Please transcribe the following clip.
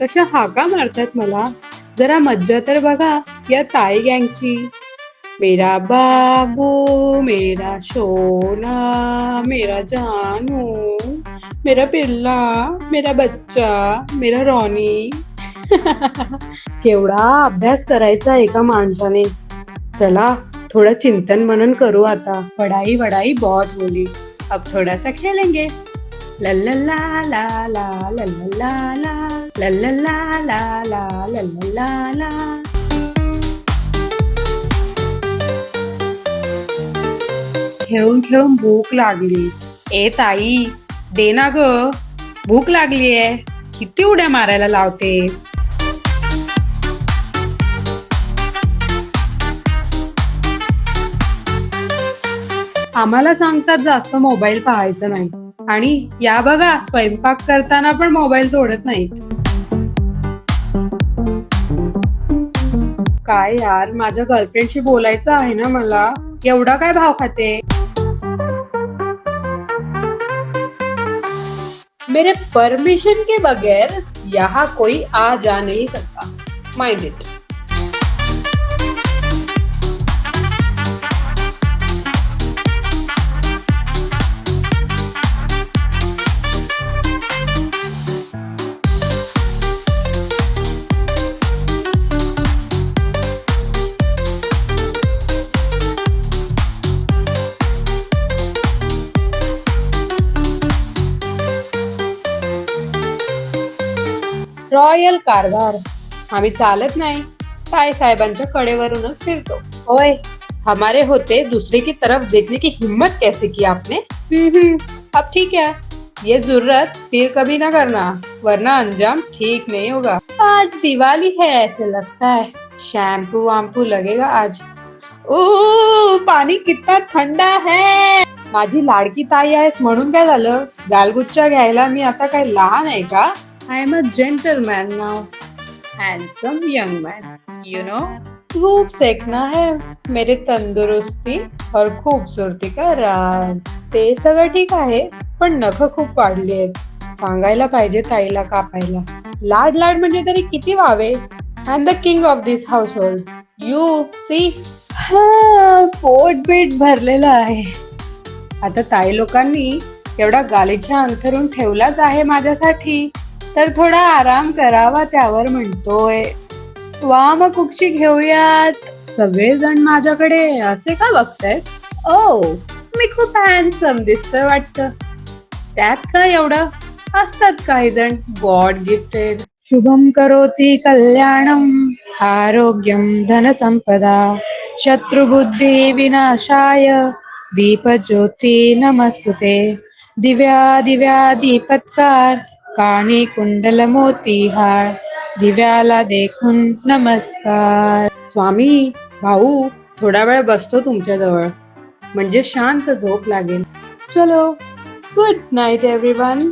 कशा हाका मारतात मला? जरा मज्जा तर बघा या ताई गँगची. मेरा बाबू मेरा सोना मेरा जानू मेरा पिल्ला मेरा बच्चा मेरा रॉनी. केवढा अभ्यास करायचा एका माणसाने. चला थोड़ा चिंतन मनन करू आता. पढ़ाई वढ़ाई बहुत बोली. अब थोड़ा सा खेलेंगे. ला ला ला ला ला ला ला ला. La la la la la la la la. खेळून खेळून भूक लागली. ए ताई दे ना ग. भूक लागली आहे. किती उड्या मारायला लावतेस? आम्हाला सांगतात जास्त मोबाईल पाहायचं नाही. आणि या बघा स्वयंपाक करताना पण मोबाईल सोडत नाहीत. काय यार माझ्या गर्लफ्रेंडशी बोलायचं आहे ना मला. एवढा काय भाव खाते? मेरे परमिशन के बगैर यहाँ कोई आ जा नहीं सकता. माइंड इट रॉयल कारभार. आम्ही चालत नाही. ताई साहेबांच्या कडेवरूनच फिरतो. होय. हमारे होते दूसरे की तरफ देखने की हिम्मत कैसे की आपने? अब ठीक है. ये जरूरत फिर कभी ना करना वरना अंजाम ठीक नहीं होगा. आज दिवाली है ऐसे लगता है. शैम्पू वाम्पू लगेगा आज. ओ पाणी कितना थंडा है. माझी लाडकी ताई आहेस म्हणून काय झालं? गालगुच्चा घ्यायला मी आता काय लहान आहे का? I am a gentleman now. Handsome young man. You know धूप सेकना है मेरे तंदुरुस्ती और खूबसूरती का राज। ते सगळं ठीक आहे पण नख खूप वाढली आहेत. सांगायला पाहिजे ताईला कापायला. लाड लाड म्हणजे तरी किती व्हावे? I am the king of this household you see हा पोट बीट भरलेलं आहे. आता ताई लोकांनी एवढा गालीच्या अंथरून ठेवलाच आहे माझ्यासाठी. तर थोडा आराम करावा त्यावर म्हणतोय. वा मग कुक्षी घेऊयात. सगळेजण माझ्याकडे असे का बघतायत? ओ मी खूप हॅन्सम दिसतोय वाटतं. त्यात काय एवढं? असतात काही जण गॉड गिफ्टेड शुभम करोती कल्याणम. आरोग्यम धनसंपदा. शत्रुबुद्धी विनाशाय. दीपज्योती नमस्तुते. दिव्या दिव्या दीपत्कार. काणी कुंडल मोतीहार दिव्याला देखून नमस्कार. स्वामी भाऊ थोडा वेळ बसतो तुमच्या जवळ म्हणजे शांत झोप लागेल. चलो गुड नाईट एव्हरीवन